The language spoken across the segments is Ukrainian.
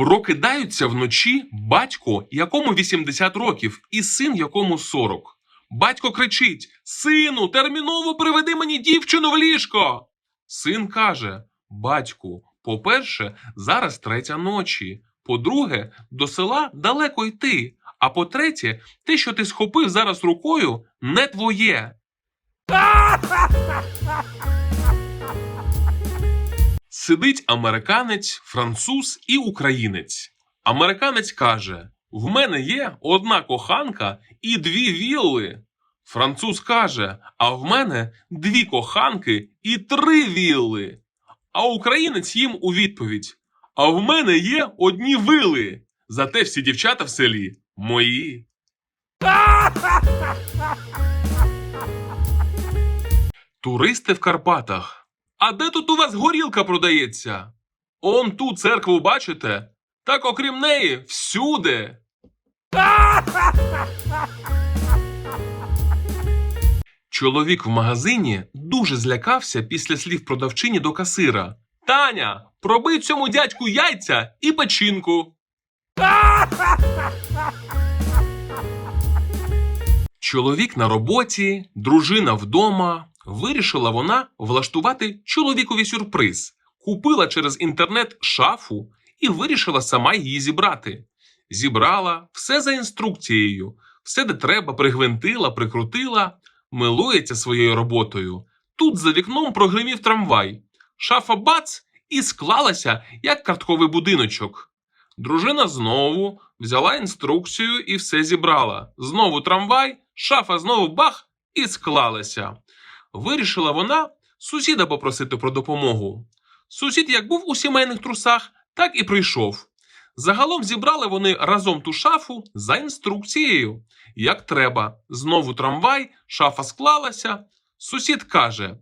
Прокидаються вночі батько, якому 80 років, і син, якому 40. Батько кричить: Сину, терміново приведи мені дівчину в ліжко. Син каже: Батьку, по-перше, зараз третя ночі. По-друге, до села далеко йти. А по-третє, те, що ти схопив зараз рукою, не твоє. Сидить американець, француз і українець. Американець каже: В мене є одна коханка і дві вілли. Француз каже: А в мене дві коханки і три вілли. А українець їм у відповідь: А в мене є одні вили. Зате всі дівчата в селі мої. Туристи в Карпатах. А де тут у вас горілка продається? Он ту церкву бачите? Так окрім неї, всюди. Чоловік в магазині дуже злякався після слів продавчині до касира. Таня, пробий цьому дядьку яйця і печінку. Чоловік на роботі, дружина вдома. Вирішила вона влаштувати чоловікові сюрприз. Купила через інтернет шафу і вирішила сама її зібрати. Зібрала все за інструкцією, все де треба, пригвинтила, прикрутила, милується своєю роботою. Тут за вікном прогримів трамвай. Шафа бац і склалася, як картковий будиночок. Дружина знову взяла інструкцію і все зібрала. Знову трамвай, шафа знову бах і склалася. Вирішила вона сусіда попросити про допомогу. Сусід як був у сімейних трусах, так і прийшов. Загалом зібрали вони разом ту шафу за інструкцією. Як треба, знову трамвай, шафа склалася. Сусід каже: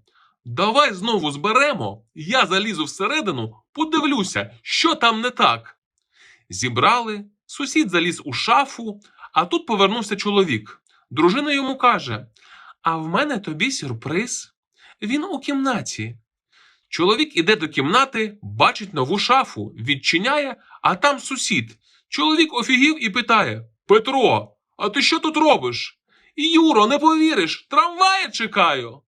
Давай знову зберемо, я залізу всередину, подивлюся, що там не так. Зібрали, сусід заліз у шафу, а тут повернувся чоловік. Дружина йому каже: А в мене тобі сюрприз. Він у кімнаті. Чоловік іде до кімнати, бачить нову шафу, відчиняє, а там сусід. Чоловік офігів і питає: Петро, а ти що тут робиш? Юро, не повіриш, трамвая чекаю.